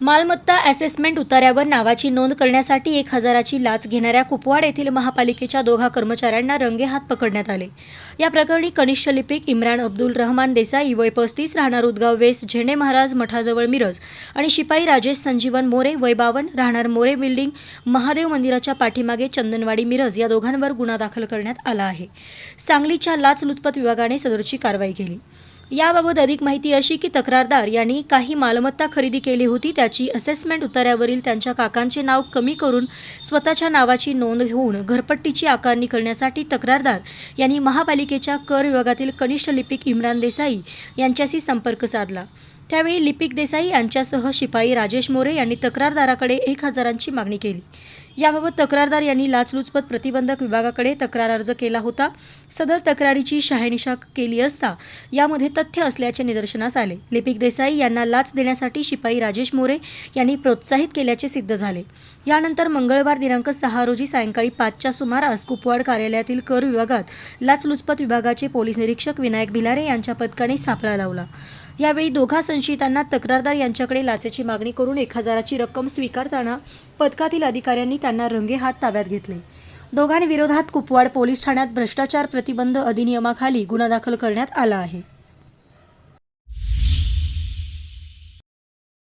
मालमत्ता असेसमेंट उतार्यावर नावाची नोंद करण्यासाठी एक हजाराची लाच घेणाऱ्या कुपवाड येथील महापालिकेच्या दोघा कर्मचाऱ्यांना रंगेहात पकडण्यात आले. या प्रकरणी कनिष्ठ लिपिक इम्रान अब्दुल रहमान देसाई वय पस्तीस राहणार उदगाव वेस्ट झेंडे महाराज मठाजवळ मिरज आणि शिपाई राजेश संजीवन मोरे वय बावन राहणार मोरे बिल्डिंग महादेव मंदिराच्या पाठीमागे चंदनवाडी मिरज या दोघांवर गुन्हा दाखल करण्यात आला आहे. सांगलीच्या लाचलुचपत विभागाने सदरची कारवाई केली. याबाबत अधिक माहिती अशी की तक्रारदार यांनी काही मालमत्ता खरेदी केली होती त्याची असेसमेंट उतार्यावरील त्यांच्या काकांचे नाव कमी करून स्वतःच्या नावाची नोंद होऊन घरपट्टीची आकारणी करण्यासाठी तक्रारदार यांनी महापालिकेच्या कर विभागातील कनिष्ठ लिपिक इम्रान देसाई यांच्याशी संपर्क साधला. त्यावेळी लिपिक देसाई यांच्यासह शिपाई राजेश मोरे यांनी तक्रारदाराकडे एक हजारांची मागणी केली. याबाबत तक्रारदार यांनी लाचलुचपत प्रतिबंधक विभागाकडे तक्रार अर्ज केला होता. सदर तक्रारीची शहानिशा केली असता यामध्ये तथ्य असल्याचे निदर्शनास आले. लिपिक देसाई यांना लाच देण्यासाठी शिपाई राजेश मोरे यांनी प्रोत्साहित केल्याचे सिद्ध झाले. यानंतर मंगळवार दिनांक सहा रोजी सायंकाळी पाचच्या सुमारास कुपवाड कार्यालयातील कर विभागात लाचलुचपत विभागाचे पोलीस निरीक्षक विनायक भिलारे यांच्या पथकाने सापळा लावला. यावेळी दोघा संशयितांना तक्रारदार यांच्याकडे लाचेची मागणी करून एक हजाराची रक्कम स्वीकारताना पथकातील अधिकाऱ्यांनी त्यांना रंगेहात ताब्यात घेतले. दोघांविरोधात कुपवाड पोलीस ठाण्यात भ्रष्टाचार प्रतिबंध अधिनियमाखाली गुन्हा दाखल करण्यात आला आहे.